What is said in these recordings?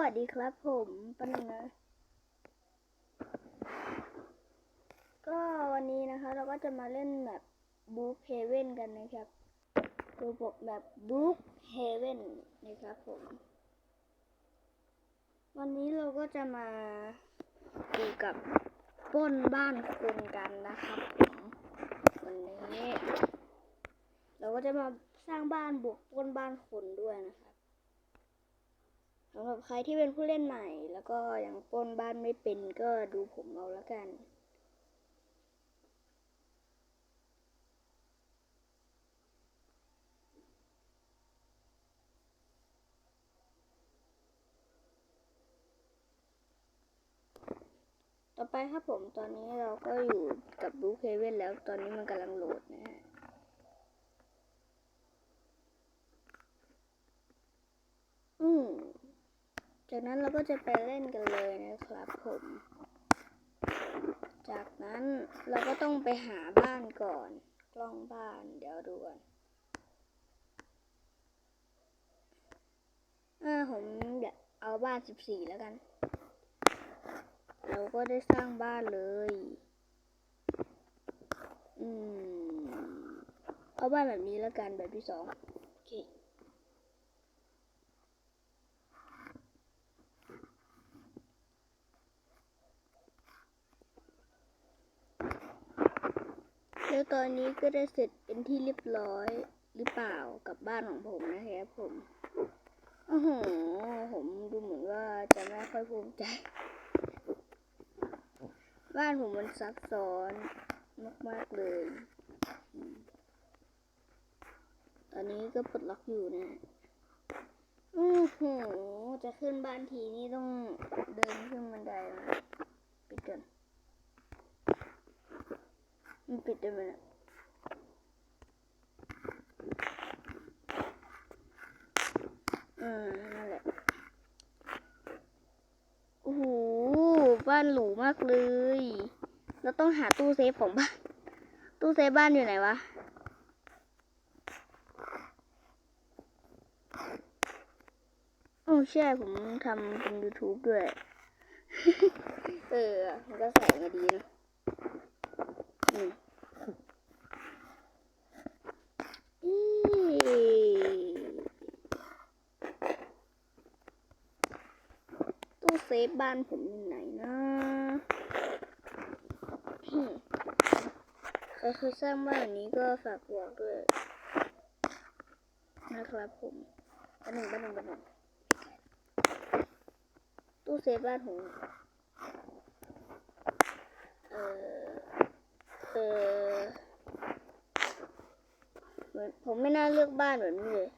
วัสดีครับผมปันงนะ ก็วันนี้นะคะ เราก็จะมาเล่นแบบบุ๊กเฮเว่นกันนะครับตัวบแบบบุ๊กเฮเว่นนะครับผม วันนี้เราก็จะมาดูกับป้นบ้านคนกันนะครับผมวันนี้ เราก็จะมาสร้างบ้านบวกป้นบ้านคนด้วยนะครับ สำหรับใครที่เป็นผู้เล่นใหม่ แล้วก็ยังป้นบ้านไม่เป็นก็ดูผมเอาแล้วกัน ต่อไปครับผมตอนนี้เราก็อยู่กับบูเคเว่นแล้วตอนนี้มันกำลังโหลดนะฮะ อืม จากนั้นเราก็จะไปเล่นกันเลยนะครับผม จากนั้นเราก็ต้องไปหาบ้านก่อน กล้องบ้านเดี๋ยวดูก่อนอ่าผมเดี๋ยวเอาบ้านสิบสี่แล้วกัน เราก็ได้สร้างบ้านเลย อืม เอาบ้านแบบนี้แล้วกันแบบที่สองโอเค แล้วตอนนี้ก็ได้เสร็จเป็นที่เรียบร้อยหรือเปล่ากับบ้านของผมนะครับผมโอ้โหผมดูเหมือนว่าจะไม่ค่อยภูมิใจ บ้านผมมันซับซ้อนมากๆเลย ตอนนี้ก็ปลดล็อกอยู่นะอือโห จะขึ้นบ้านทีนี่ต้องเดินขึ้นบันไดมาปิดก่อน มันปิดได้ไหมนะอืมนั่นแหละ โอ้โห บ้านหรูมากเลย เราต้องหาตู้เซฟของบ้าน ตู้เซฟบ้านอยู่ไหนวะโอ้ใช่ผมทำเป็น YouTube ด้วย เออ มันก็ใส่มาดีนะ อืมอีตู้เซ ฟบ้านผมอยู่ไหนนะอืมใครเคยสร้างบ้านนี้ก็ฝากบอกด้วยนะครับผมอันหนึ่งอันหนึ่งอันหนึ่งตู้เซฟบ้านผมเออเออเหมือนผมไม่น่าเลือกบ้านแบบนี้เลย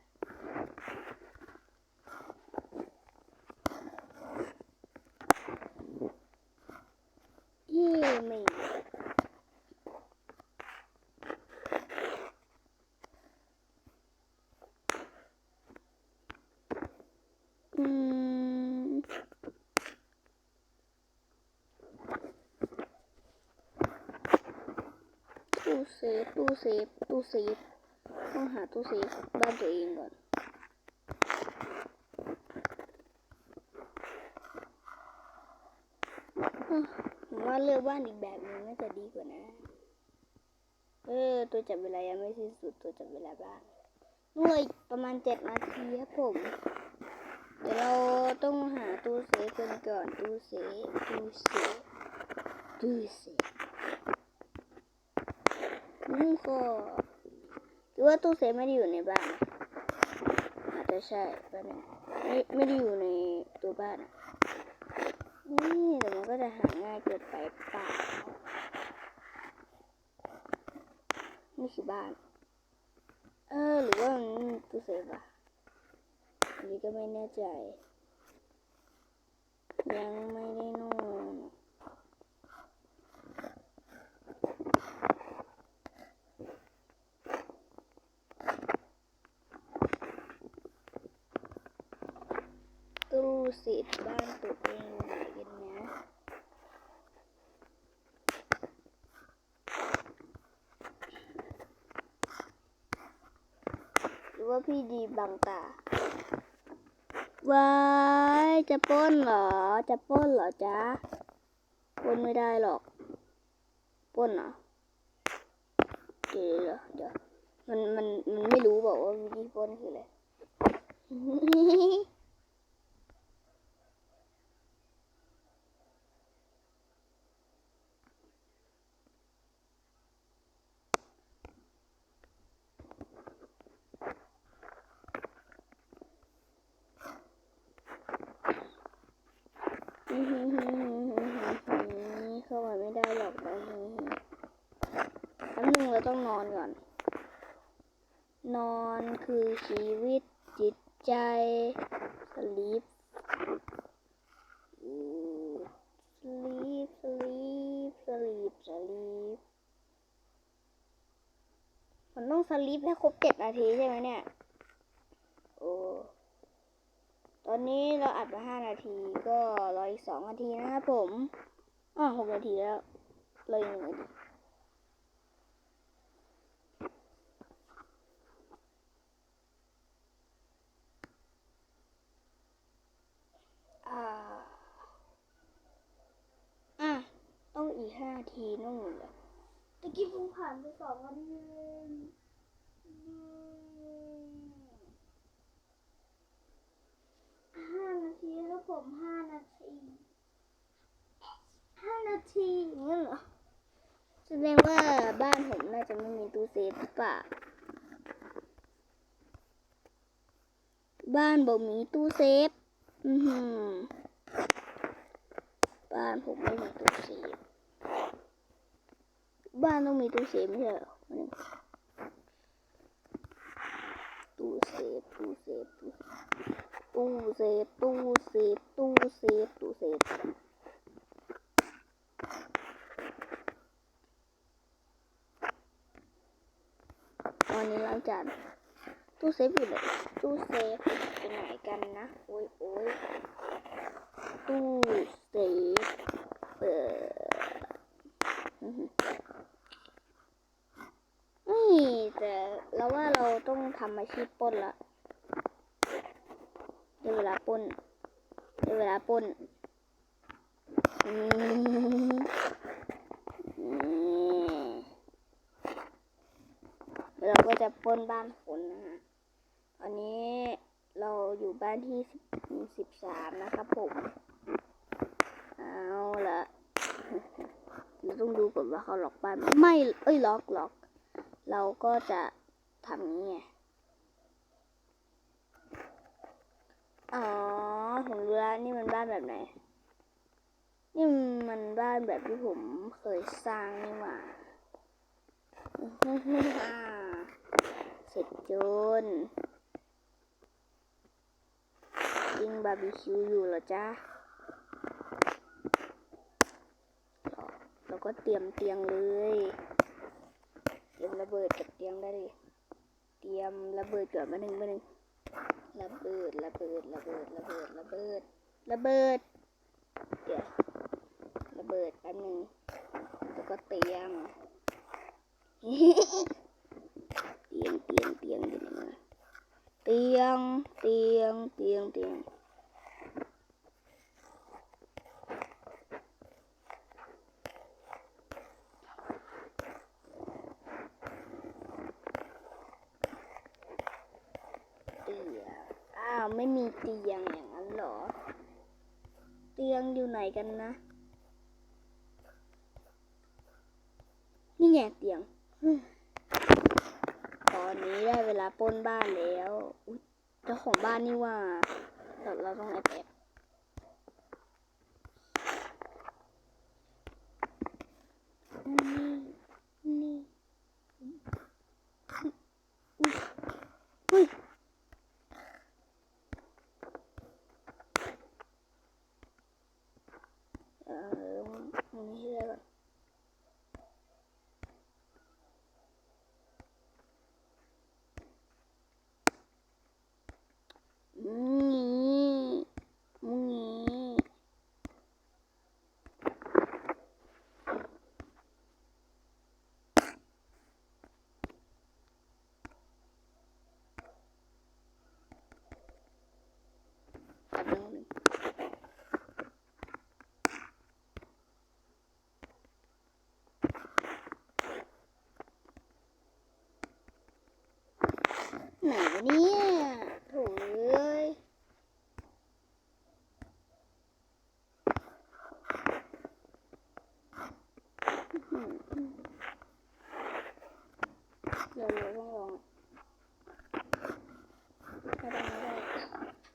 ไม่อืมตู้เซ ฟตู้เซฟตู้เซฟต้องหาตู้เซฟบ้านตัวเองก่อนผมว่าเลือกบ้านอีกแบบนึงน่าจะดีกว่านะ เออ ตัวจับเวลายังไม่สิ้นสุดตัวจับเวลาบ้านด้วยประมาณเจ็ดนาทีครับผม เดี๋ยวเราต้องหาตู้เซฟกันก่อนตู้เซฟตู้เซฟตู้เซฟ นี่ก็หรือว่าตู้เซฟไม่ได้อยู่ในบ้านอาจจะใช่แป๊บนึงไม่ไม่ได้อยู่ในตัวบ้านอะนี่แต่มันก็จะหาง่ายเกินไปเปล่านี่คือบ้าน เออหรือว่ามันตู้เซฟอะอันนี้ก็ไม่แน่ใจ ยังไม่ได้น ตู้เซฟบ้านตัวเองไหนกันนะหรือว่าพี่ดีบังตาว้ายจะป้นเหรอ จะป้นเหรอจ๊ะป้นไม่ได้หรอกป้นเหรอเดี๋ยวเดี๋ยวเดี๋ยวมันมันมันไม่รู้บอกว่าวิธีป้นคืออะไร เข้ามาไม่ได้หรอกนะแป๊บนึงเราต้องนอนก่อน นอนคือชีวิตจิตใจสลีปสลีปสลีปสลีปสลีปมันต้องสลีปให้ครบเจ็ดนาทีใช่ไหมเนี่ย โอ้ ตอนนี้เราอัดมาห้านาทีก็รออีกสองนาทีนะครับผมอ๋อหกนาทีแล้วเลยหนึ่งนาที อ่าอะ ต้องอีกห้าทีนู่นเลยตะกี้เพิ่งผ่านไปสองนาทีเองห้านาทีแล้วผมห้านาทีห้านาทีงนั้นเหรอ แสดงว่าบ้านผมน่าจะไม่มีตู้เซฟหรือเปล่า บ้านบ่มีตู้เซฟ อือหือบ้านผมไม่มีตู้เซฟบ้านต้องมีตู้เซฟไม่ใช่เหรอตู้เซฟตู้เซฟตู้เซฟตู้เซฟตู้เซฟตู้เซฟตอนนี้ล้างจาน ตู้เซฟอยู่ไหนตู้เซฟอยู่ไหนกันนะโอ้ยโอ้ยตู้เซฟเปิดอื้อนี่แต่เราว่าเราต้องทำอาชีพปล้นละได้เวลาป้นได้เวลาป้นเราก็จะปล้นบ้านคนนะ อยู่บ้านที่สิบสามนะครับผม เอาละเราต้องดูก่อนว่าเขาล็อกบ้านไมไม่ เอ้ยล็อกล็อก เราก็จะทำนี้ไง อ๋อผมรู้แล้วนี่มันบ้านแบบไหน นี่มันบ้านแบบที่ผมเคยสร้างนี่หว่าเสร็จจน ยิงบาร์บีคิวอยู่เหรอจ๊ะเราก็เตรียมเตียงเลย เตรียมระเบิดกับเตียงได้เลยเตรียมระเบิดก่อนมาหนึ่งมาหนึ่งระเบิดระเบิดระเบิดระเบิดระเบิดระเบิดเดี๋ยวระเบิดแป๊บหนึ่งแล้วก็เตียงเตียงเตียงเตียงอยู่ไหนมาเตียงเตียงเตียงเตียงเตียง เราไม่มีเตียงอย่างนั้นหรอ เตียงอยู่ไหนกันนะ นี่ไงเตียง ตอนนี้ได้เวลาป้นบ้านแล้วเจ้าของบ้านนี่ว่า เราเราต้องแอบ ไหนวะเนี่ยโถเอ้ยเดี๋ยวเราต้องลองก็ได้ไม่ได้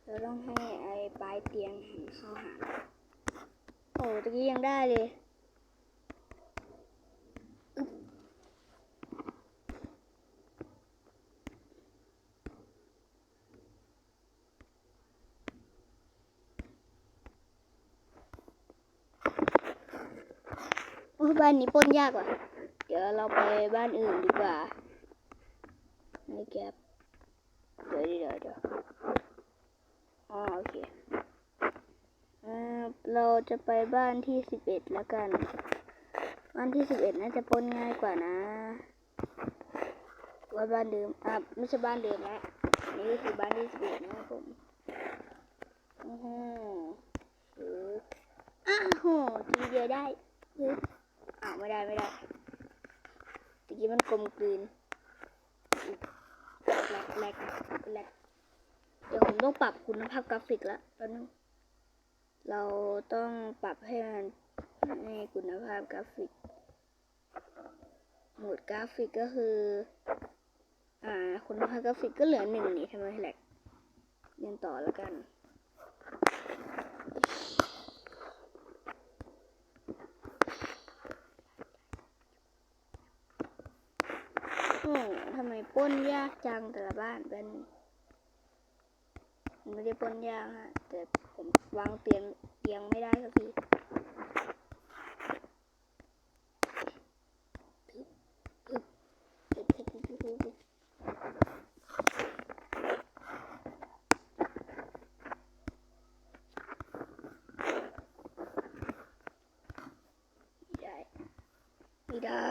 เราต้องให้ไอ้ปลายเตียงหเข้าหาโอ้ตะกี้ยังได้เลยานนี้ป้นยากว่ะ เดี๋ยวเราไปบ้านอื่นดีกว่านี่แกบเดี๋ยวเดี๋ยวเดี๋ยวอ๋อโอเคเอ่อเราจะไปบ้านที่สิบเอ็ดแล้วกัน บ้านที่สิบเอ็ดน่าจะป้นง่ายกว่านะว่าบ้านเดิมอะไม่ใช่บ้านเดิมแล้วนี่คือบ้านที่สิบเอ็ดนะครับผมอือฮึคืออ้าวโหทีเดียวได้คืออ้าว ไม่ได้ไม่ได้ตะกี้มันกลมกลืนแหลกแหลกแหลกเดี๋ยวผมต้องปรับคุณภาพกราฟิกแล้วตอนนึงเราต้องปรับให้มันให้คุณภาพกราฟิก โหมดกราฟิกก็คือ อ่า คุณภาพกราฟิกก็เหลือหนึ่งนี่ทำไมแหลกเรียนต่อแล้วกัน ทำไมป้นยากจังแต่ละบ้านเป็นไม่ได้ป้นยากฮะแต่ผมวางเตียงเตียงไม่ได้สักทีได้ไม่ได้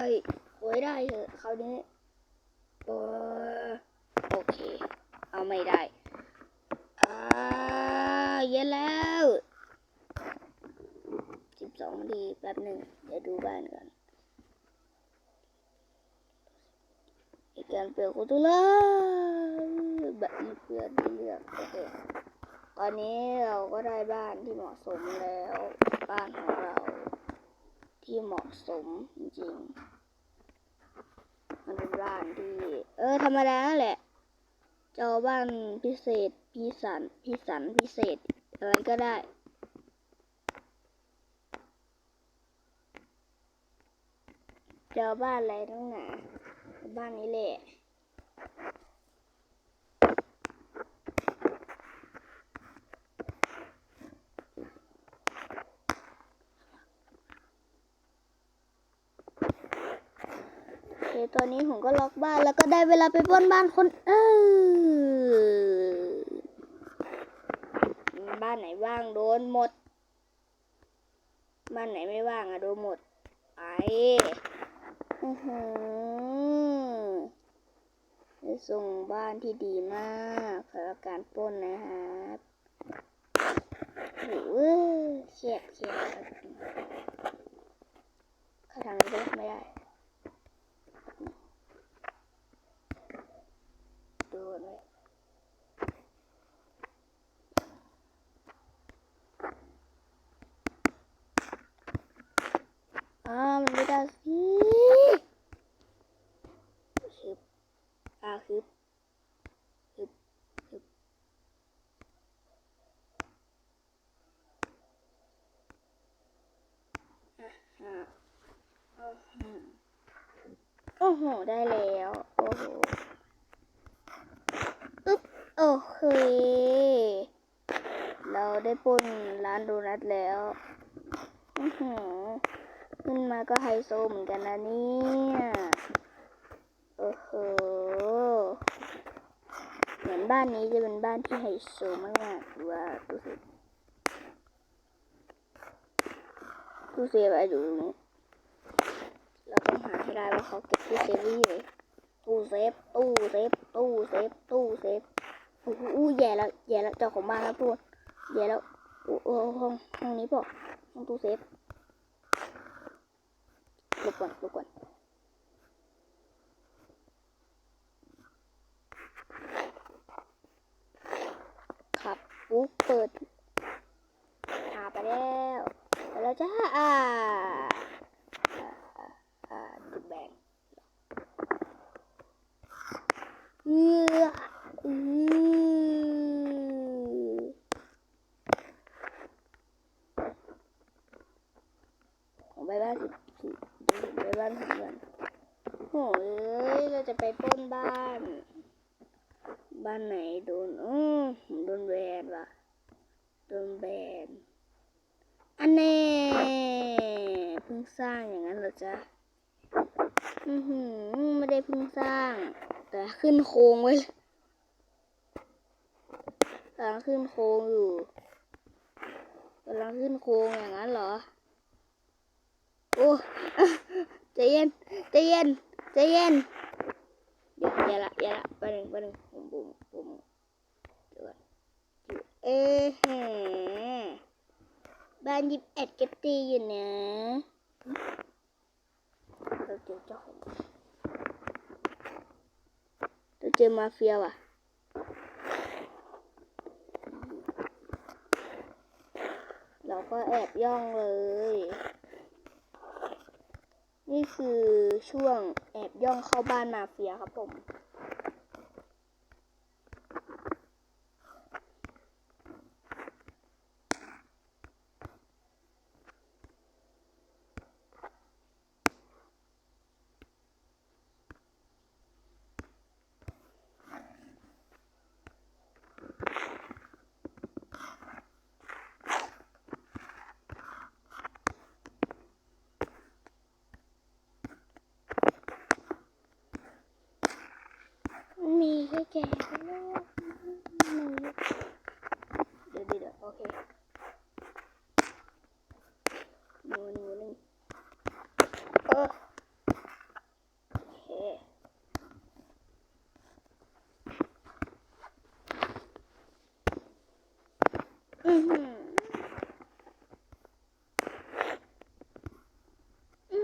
โอ้ยได้เถอะคราวนี้ โอ้โอเค เอาไม่ได้ อ่าเย็นแล้วสิบสองนาทีแป๊บหนึ่งเดี๋ยวดูบ้านก่อน ในการเปิดประตูเลยแบบมีเพื่อนที่เลือกโอเคตอนนี้เราก็ได้บ้านที่เหมาะสมแล้ว บ้านของเรา ที่เหมาะสมจริงมันเป็นบ้านที่ เออธรรมดานั่นแหละจะเอาบ้านพิเศษพิสันพิสันพิเศษ อะไรก็ได้จะเอาบ้านอะไรทั้งหนา เอบ้านนี้แหละโอเคตอนนี้ผมก็ล็อกบ้านแล้วก็ได้เวลาไปปล้นบ้านคนเออบ้านไหนว่างโดนหมด บ้านไหนไม่ว่างอะโดนหมดไปอือหือ ได้ส่งบ้านที่ดีมากสำหรับการปล้นนะครับโอ้โหเฉียดเฉียดเขาทำอะไรไม่ได้ดูเลยอ่ามันไม่ได้สิ อ่าฮึบฮึบฮึบอะอะโอ้โหโอ้โห ได้แล้ว โอ้โหอึ๊บโอเค เราได้ปล้นร้านโดนัทแล้วอือหือขึ้นมาก็ไฮโซเหมือนกันนะเนี่ย โอ้โห เหมือนบ้านนี้จะเป็นบ้านที่ไฮโซมากๆดูว่าดูสิตู้เซฟอะไรอยู่ตรงนี้เราต้องหาให้ได้ว่าเขาเก็บตู้เซฟไว้ไหนตู้เซฟ ตู้เซฟ ตู้เซฟ ตู้เซฟโอู้หูอู้แย่แล้วแย่แล้วเจ้าของบ้านแล้วพูดแย่แล้วอู้เออห้องห้องนี้ปล่าห้องตู้เซฟหลบก่อนหลบก่อนขับ ปุ๊บเปิดหาไปแล้วแล้วจ้าอ่าอ่าอ่าอ่าจุดแบงเอืออือ จะไปปล้นบ้าน บ้านไหนโดนอือผมโดนแบนว่ะ โดนแบน อันแน่เพิ่งสร้างอย่างนั้นเหรอจ๊ะ อือหือ ไม่ได้เพิ่งสร้าง แต่ขึ้นโครงไว้เลยกำลังขึ้นโครงอยู่กำลังขึ้นโครงอย่างนั้นเหรอ โอ้ใจเย็นใจเย็นใจเย็นเดี๋ยวอย่าละอย่าละไปหนึ่งไปหนึ่งผมผมผมเออยู่เอ๊ะบ้านยิบแอดเก็บตีอยู่นะเราเจอเจ้าของเราเจอมาเฟียว่ะ เราก็แอบย่องเลย นี่คือช่วงแอบย่องเข้าบ้านมาเฟียครับผม มีแค่แก่แล้วเดี๋ยวเดี๋ยวเดี๋ยวโอเคหนูหนูหนึ่งเออโอเคอือหืออ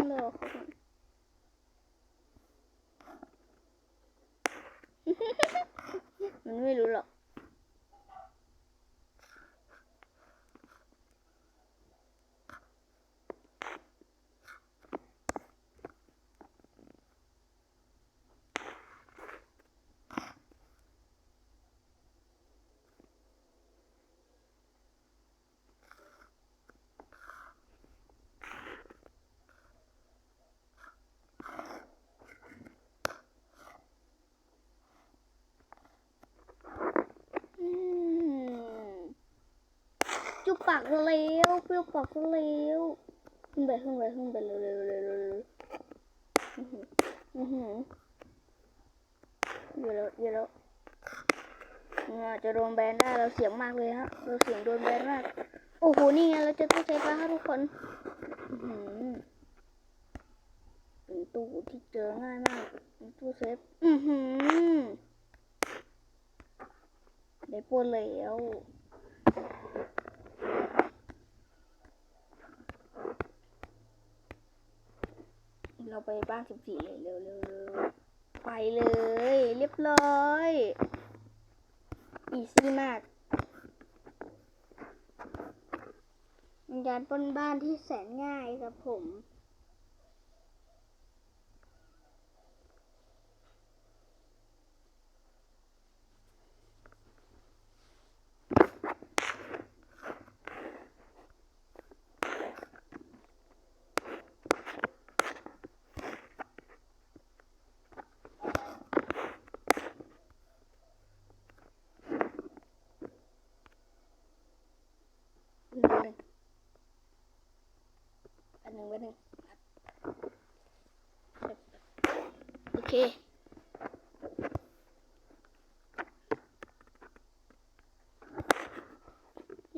ือ โลกมันไม่รู้หรอก อืม จุบปากเร็วเปรี้ยวปากเร็วขึ้นไปขึ้นไปขึ้นไปเร็วเร็วเร็วเร็วเร็วอื้อหือเยอะแล้วเยอะแล้วอาจจะโดนแบนได้เราเสียงมากเลยฮะเราเสียงโดนแบนมากโอ้โหนี่ไงเราจะตู้เซฟแล้วฮะทุกคนอือหือเป็นตู้ที่เจอง่ายมากเป็นตู้เซฟอือหือได้ปวดแล้ว เราไปบ้านสิบสี่เลยเร็วเร็วไปเลย เรียบร้อยอีซี่มากเป็นการป้นบ้านที่แสนง่ายครับผม หนึ่งหนึ่งอันหนึ่งวันหนึ่งโอเค น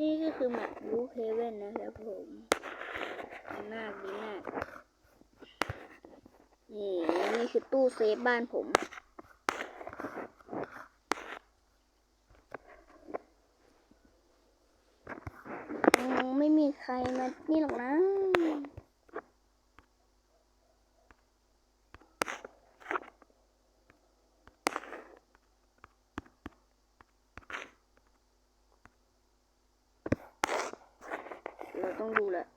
ี่ก็คือแมปบูเฮเว่นนะครับผมดีมากดีมาก นี่นี่คือตู้เซฟบ้านผมอืมไม่มีใครมานี่หรอกนะ เ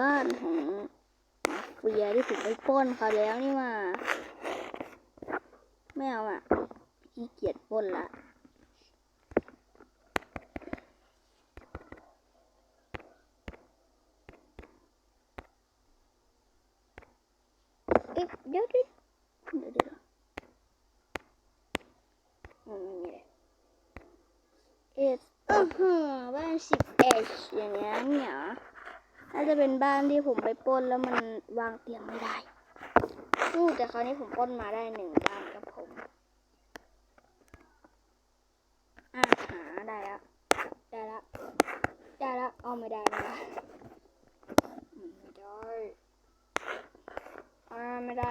บ้านของเฟียที่ถูกไปป้นเขาแล้วนี่มา น่าจะเป็นบ้านที่ผมไปป้นแล้วมันวางเตียงไม่ได้สู้แต่คราวนี้ผมป้นมาได้หนึ่งบ้านกับผมอ่าหาได้แล้วได้แล้วได้แล้วเอาไม่ได้ไม่ได้อืมไม่ได้อ่าไม่ได้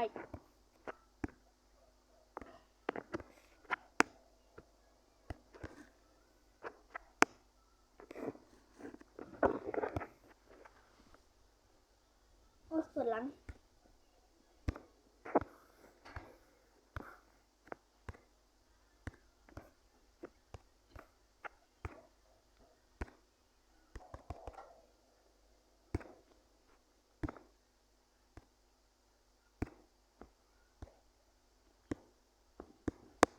โอ้ปวดหลัง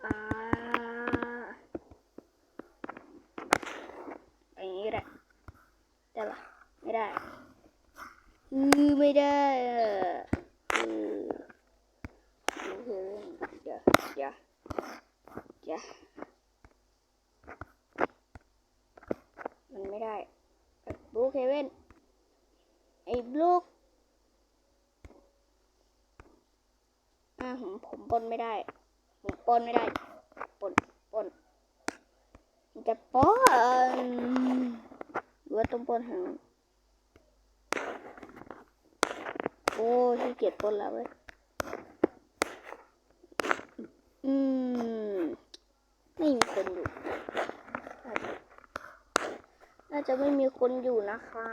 อ่าอย่างนี้ก็ได้ได้ปะไม่ได้ อือไม่ได้อะอือเดี๋ยวเดี๋ยวเดี๋ยวเดี๋ยวมันไม่ได้บลูเคเว่นไอ้บลูอ่าผมผมปน ไม่ได้ผมปนไม่ได้ปนปนมันจะปนหรือว่าต้องปนหางโอ้ขี้เกียจป้นแล้วเว้ยอืมไม่มีคนอยู่ น่าจะไม่มีคนอยู่นะคะ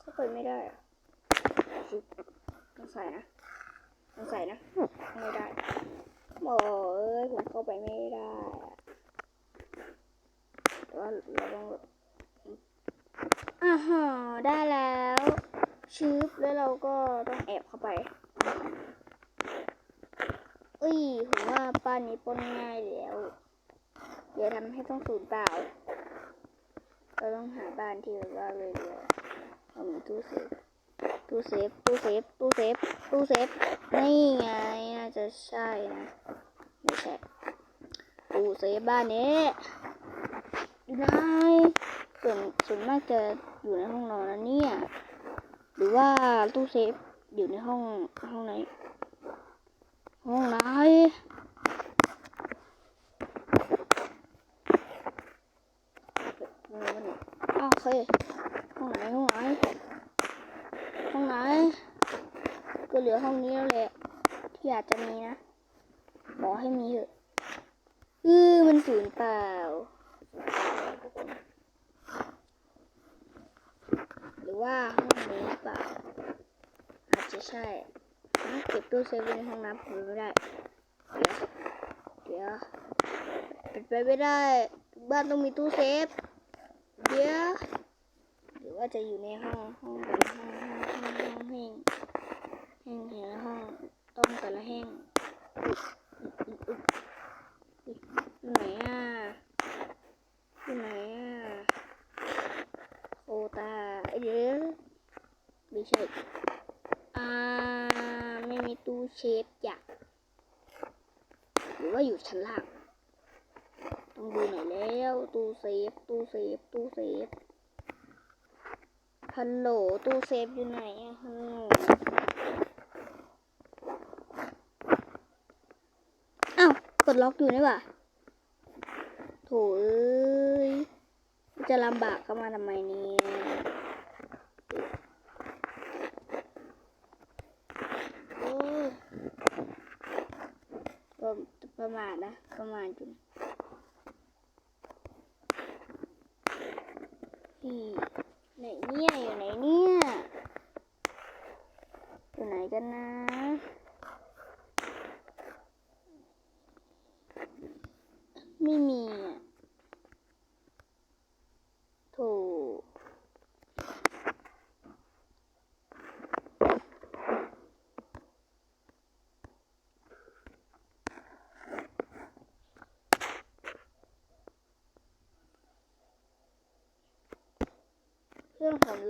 เข้าไปไม่ได้อะชุบต้องใส่นะต้องใส่นะ ไม่ได้โอ้ยผมเข้าไปไม่ได้อะแต่ว่าเราต้องแบบอ่าฮะได้แล้วชืบแล้วเราก็ต้องแอบเข้าไปเอ้ยผมว่าป้านนี้ปล้นง่ายแล้วเดี๋ยวท ผู้เปล่าเราต้องหาบ้านที่แบบว่าเลยเดียวเอามีตู้เซฟตู้เซฟตู้เซฟตู้เซฟตู้เซฟนี่ไงน่าจะใช่นะไม่ใช่ตู้เซฟบ้านนี้อยู่ไหนส่วนส่วนมากจะอยู่ในห้องนอนนะเนี่ยหรือว่าตู้เซฟอยู่ในห้องห้องไหนห้องไหน เออมันอ้โอเคห้องไหนห้องไหนห้องไหนก็เหลือห้องนี้แล้วแหละที่อาจจะมีนะขอให้มีเถอะเออมันสูญเปล่าหรือว่าห้องนี้หรือเปล่าอาจจะใช่เก็บตู้เซฟไว้ในห้องน้ำผมไม่ได้ เดี๋ยวเดี๋ยวเป็นไปไม่ได้ บ้านต้องมีตู้เซฟ เดี๋ยวหรือว่าจะอยู่ในห้องห้องเป็นห้องห้องห้องห้องแห้งแห้งแต่ละห้องต้มแต่ละแห้งอุ๊ยอุ๊ยอุ๊ยอุ๊ยอยู่ไหนอะอยู่ไหนอะโอตาเอ้ยเดี๋ยวไม่ใช่ อ่า ไม่มีตู้เชฟอยากหรือว่าอยู่ชั้นล่าง ต้องดูหน่อยแล้ว ตู้เซฟ ตู้เซฟ ตู้เซฟ ฮัลโหล ตู้เซฟอยู่ไหนอะฮัลโหลอ้าวก ดล็อกอยู่นี่ว่าโถเอ้ยจะลำบากเข้ามาทำไมเนี่ยโอ้ยประมาทนะประมาทอยู่นไหนเนี่ยอยู่ไหนเนี่ยอยู่ไหนกันนะ ไม่มีอะโถ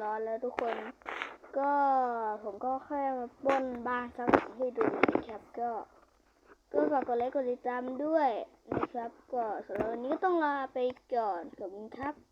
ร้อนแล้วทุกคน ก็ผมก็แค่มาป้นบ้านสักหลังให้ดูนะครับก็ก็ฝากกดไลค์กดติดตามด้วยนะครับ ก็สำหรับวันนี้ก็ต้องลาไปก่อนขอบคุณครับ